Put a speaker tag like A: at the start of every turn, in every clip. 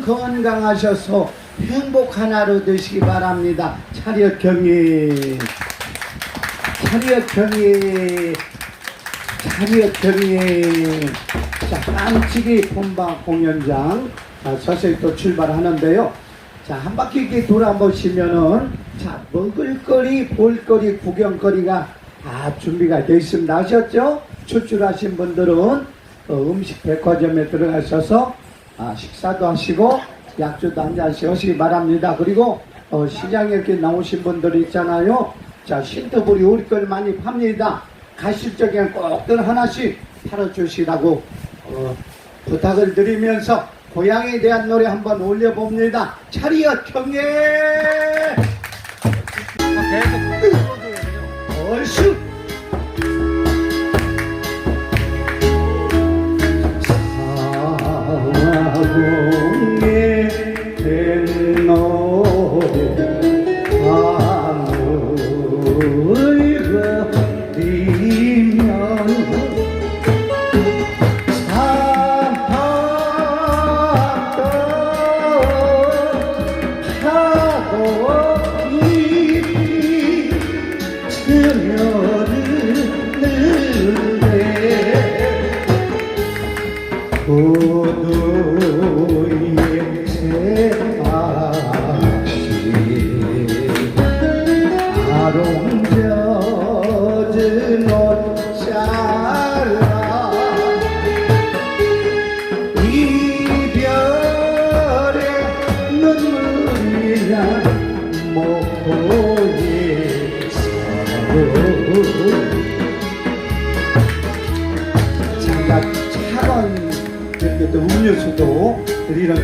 A: 건강하셔서 행복한 하루 되시기 바랍니다. 차렷 경례. 차렷 경례. 차렷 경례. 자, 깜찍이 본방 공연장 자, 서서히 또 출발하는데요. 자, 한 바퀴 이렇게 돌아보시면은 자, 먹을거리, 볼거리, 구경거리가 다 준비가 되어 있습니다. 아셨죠? 출출하신 분들은 어, 음식 백화점에 들어가셔서 아, 식사도 하시고 약주도 한 잔씩 하시기 바랍니다. 그리고 어, 시장에 이렇게 나오신 분들 있잖아요. 자, 신터불이 우리 걸 많이 팝니다. 가실 적엔 꼭들 하나씩 팔아주시라고 어, 부탁을 드리면서 고향에 대한 노래 한번 올려봅니다. 차리엇 경례! 얼쑤!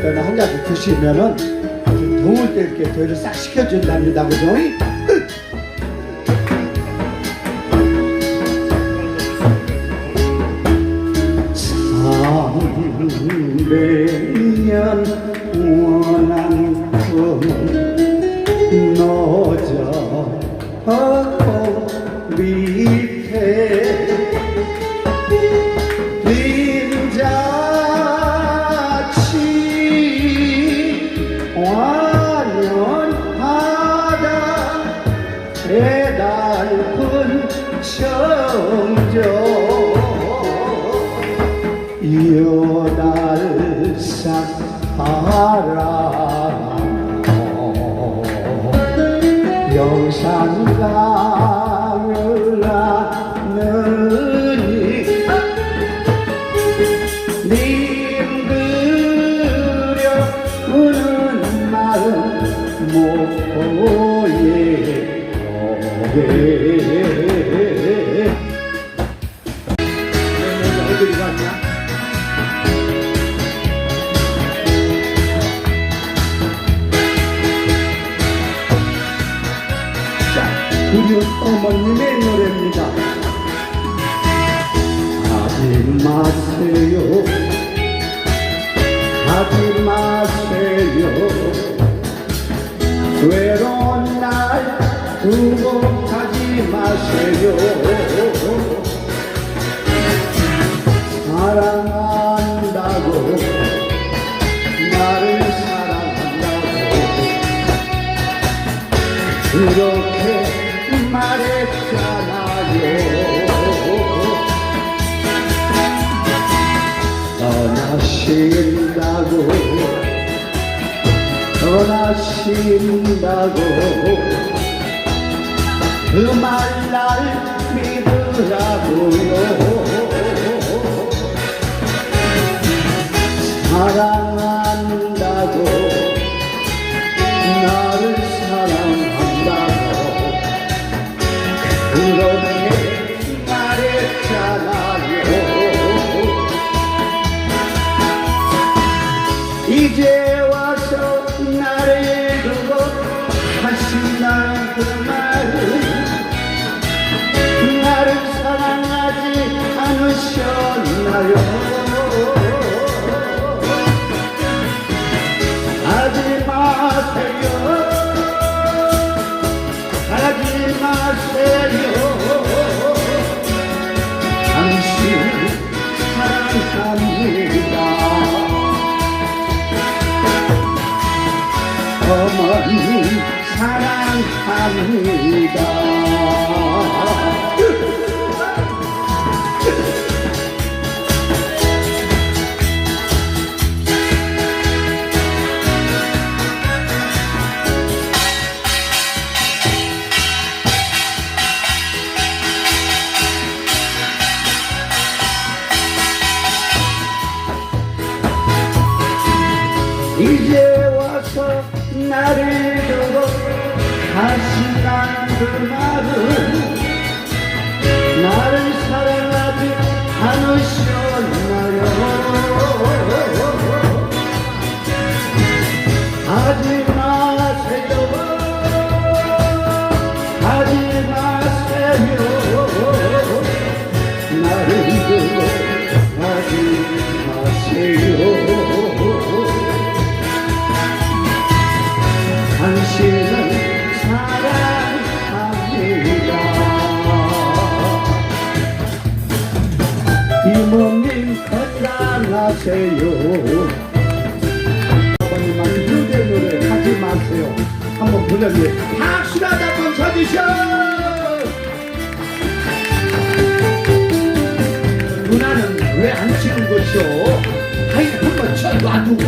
A: 때는 한잔 드시면은 좀 더울 때 이렇게 더위를 싹 식혀준답니다 그죠? শান্তা 가지 마세요. 사랑한다고 나를 사랑한다고 그렇게 말했잖아요. 떠나신다고 떠나신다고 그말날 믿으라고요 사랑한다고 나를 사랑한다고. 그렇게 사 건강하세요. 아버님한테 노래 노래 하지 마세요. 한번 불러주세요. 박수라도 한번 쳐주셔! 누나는 왜 안 치는 것이오? 아이 한번 쳐 놔두고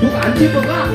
A: 누가 안 집어가?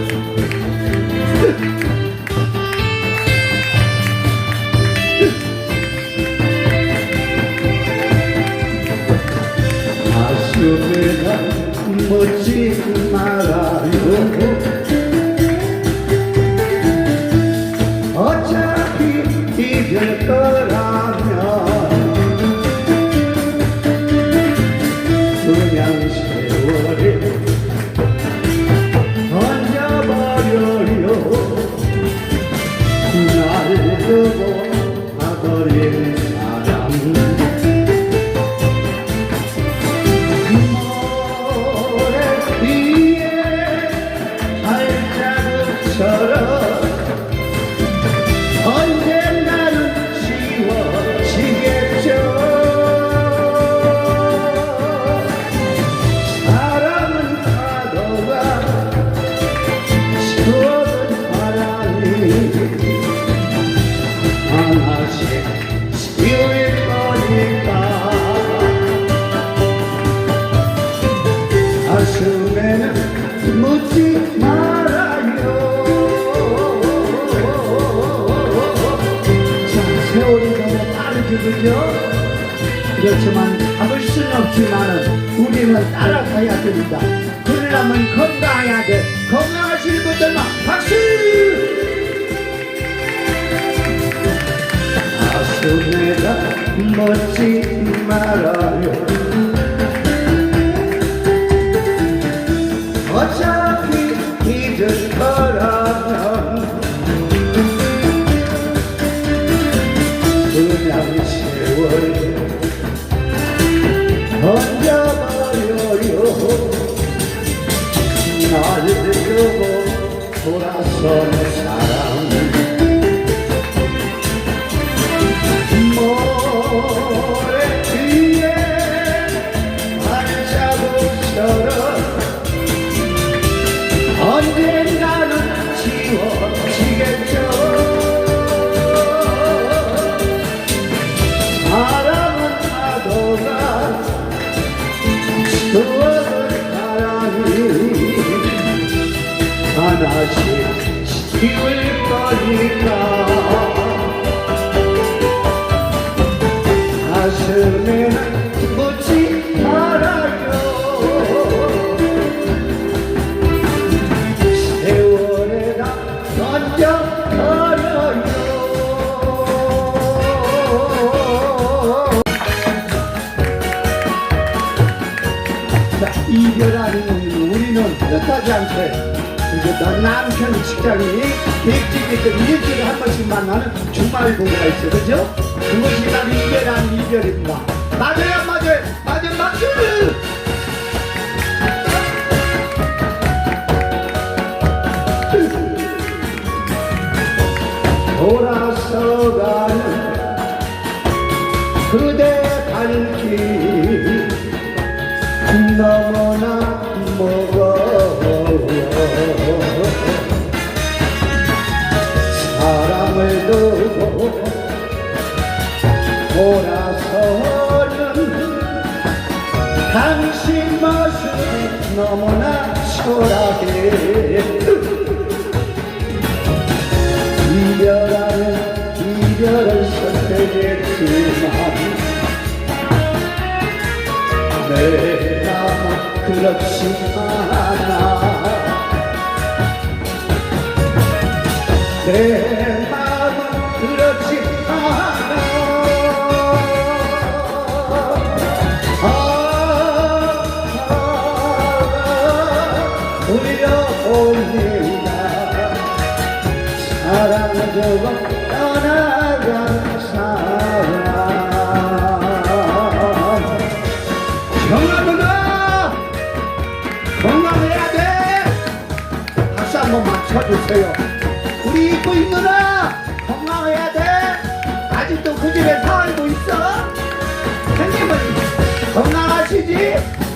A: 묻지 말아요 지울 거니까 가슴에는 묻지 말아요. 세월에 다 던져버려요. 자, 이별 아니면 우리는 뜻하지 않 너 남편 직장이 백지기 때 일주일에 한 번씩 만나는 주말 공부가 있어. 그죠? 그것이 바로 이별 아닌 이별입니다. 맞아요 그렇지 않아 내 마음은 그렇지 않아 아, 봅니다 사랑하고 떠 쳐주세요. 우리 이쁘인 누나 건강해야 돼. 아직도 그 집에 살고 있어. 형님은 건강하시지?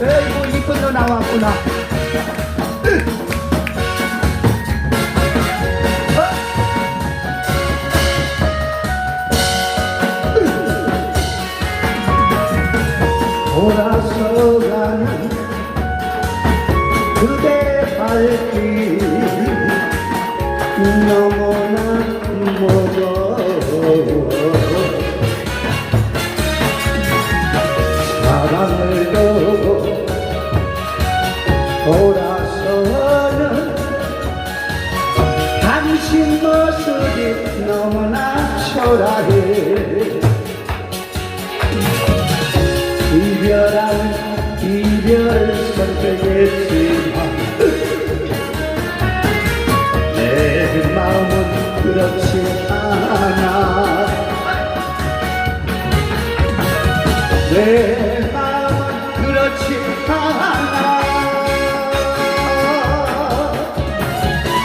A: 아이고 이쁜 누나 왔구나. 돌아서 가는 그대 발 이별을 선택했지만 내 마음은 그렇지 않아. 내 마음은 그렇지 않아.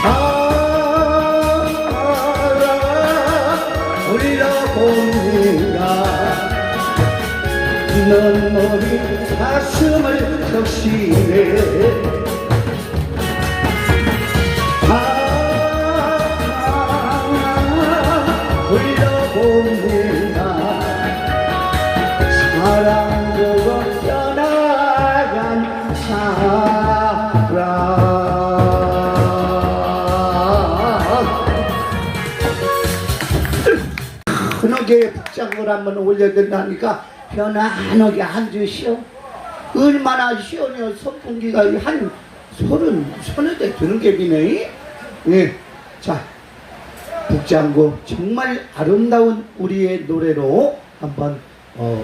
A: 아, 우리로 봅니다 눈물이 가슴 흔하게 북장을 한번 올려드리니까 편안하게 앉으시오. 얼마나 시원해요. 선풍기가 한 서른, 서너 대 드는 게 비네. 예. 자, 북장구 정말 아름다운 우리의 노래로 한번, 어,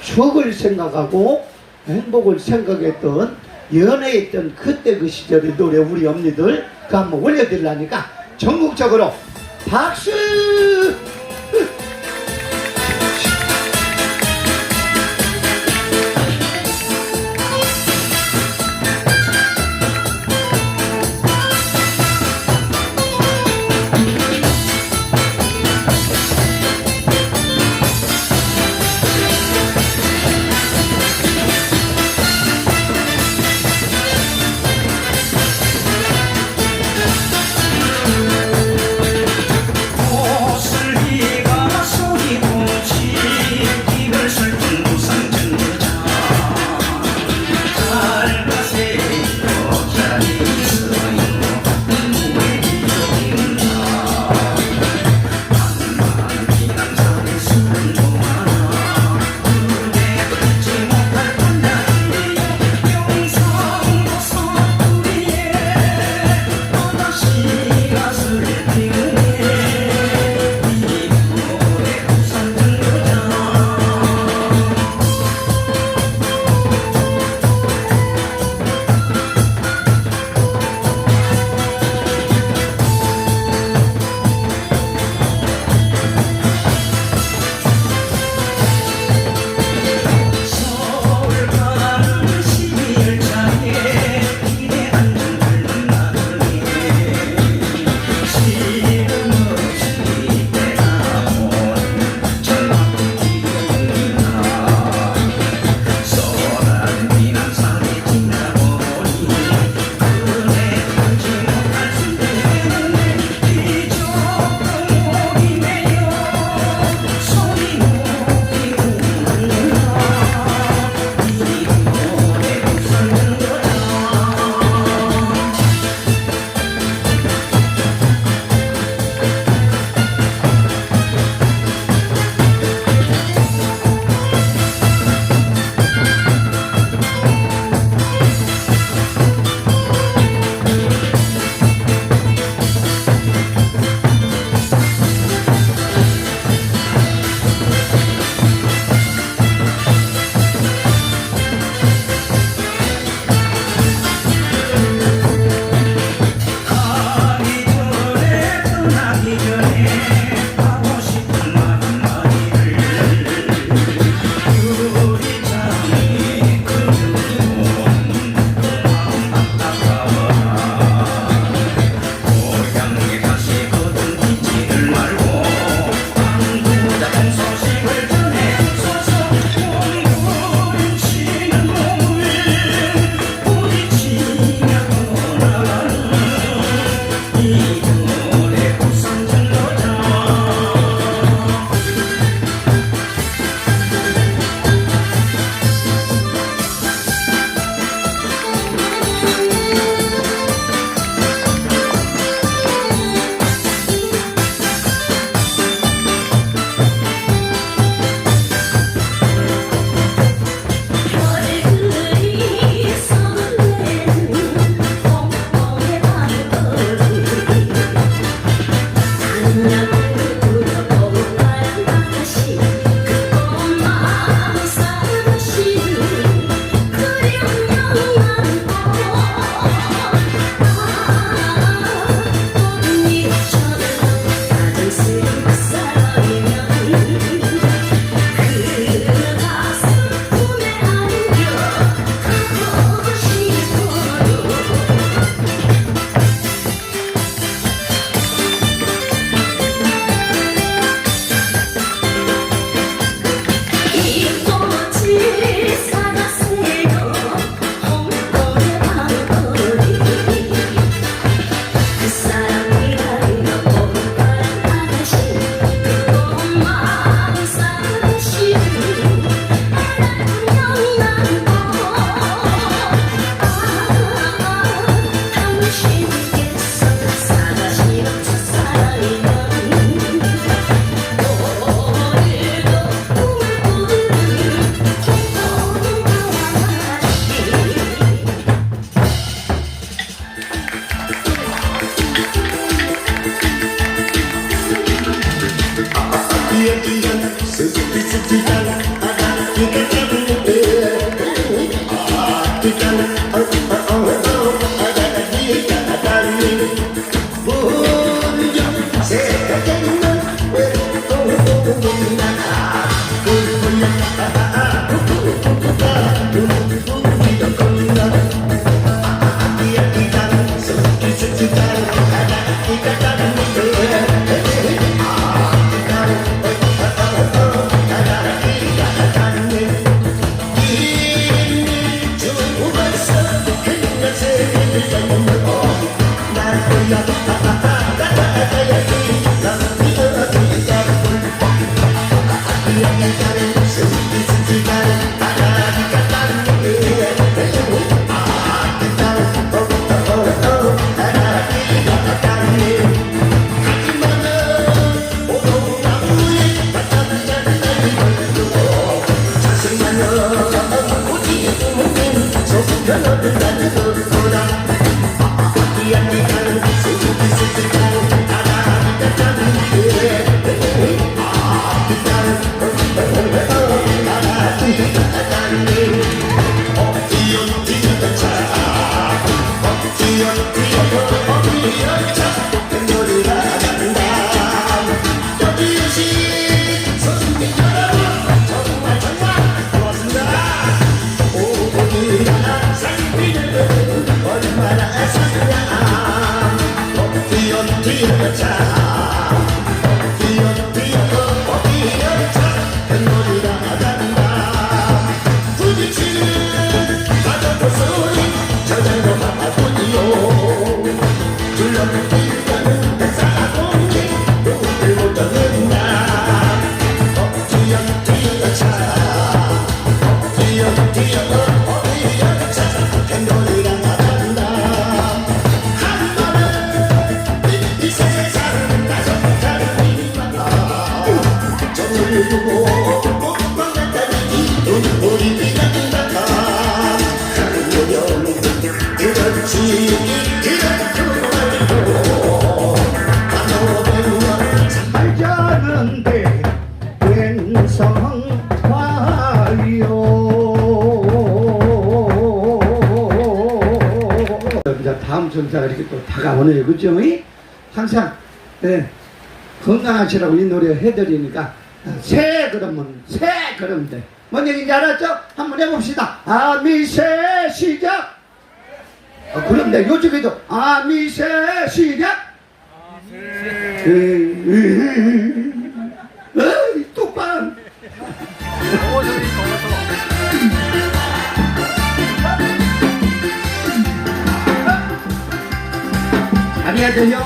A: 추억을 생각하고 행복을 생각했던 연애했던 그때 그 시절의 노래 우리 언니들 그 한번 올려드리려니까 전국적으로 박수!
B: 전사가
A: 이렇게 또 다가오네요 그죠? 이? 항상 네. 건강하시라고 이 노래 해드리니까 새 그러면 새 그러면 돼. 뭔 얘기인지 알았죠? 한번 해봅시다. 아미새 시작. 어, 그럼 내 요즘에도 아미새 시작. 어이 뚝방. 잘 해야 돼요.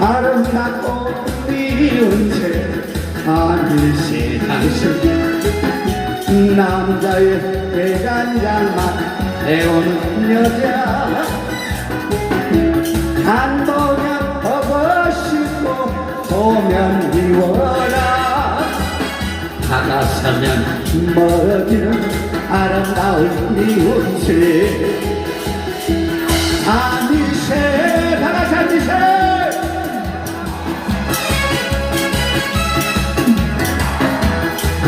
A: 아름답고 미운 새 아니시 당신. 남자의 대간장만 배우는 여자. 한동안 보고 싶고 보면 미워라 다가서면 멀어지는 아름다운 미운새 아미새 다가서 아미새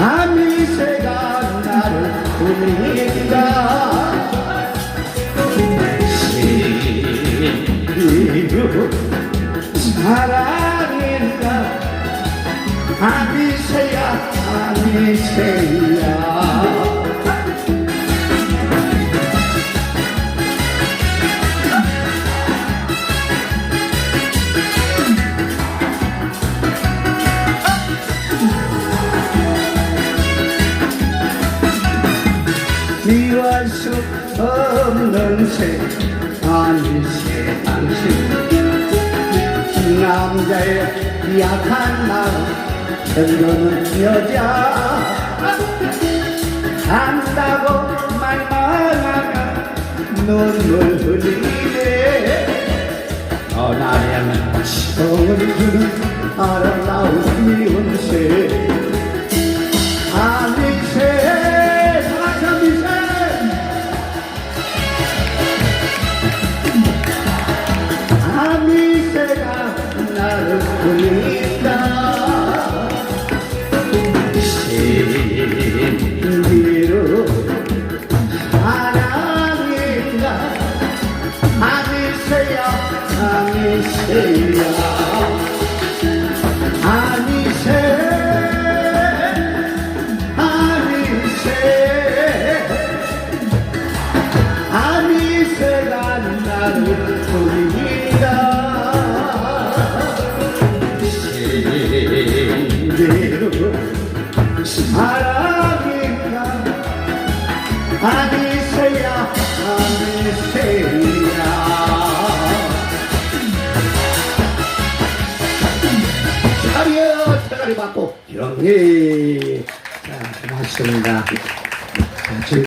A: 아미새가 나를 부른다. 시리로 사랑인가 아미새야 아미새야 미워할 수 없는 새 아미새 당신. 남자의 약한 마음 견도는 여자. 한다고 말만 하면 눈물 흘리네. 떠나려면 성을 주는 아름다운 미운 새. 아미 나를 불린다. 신비로 대가리 받고 형님 자 고맙습니다 자, 지금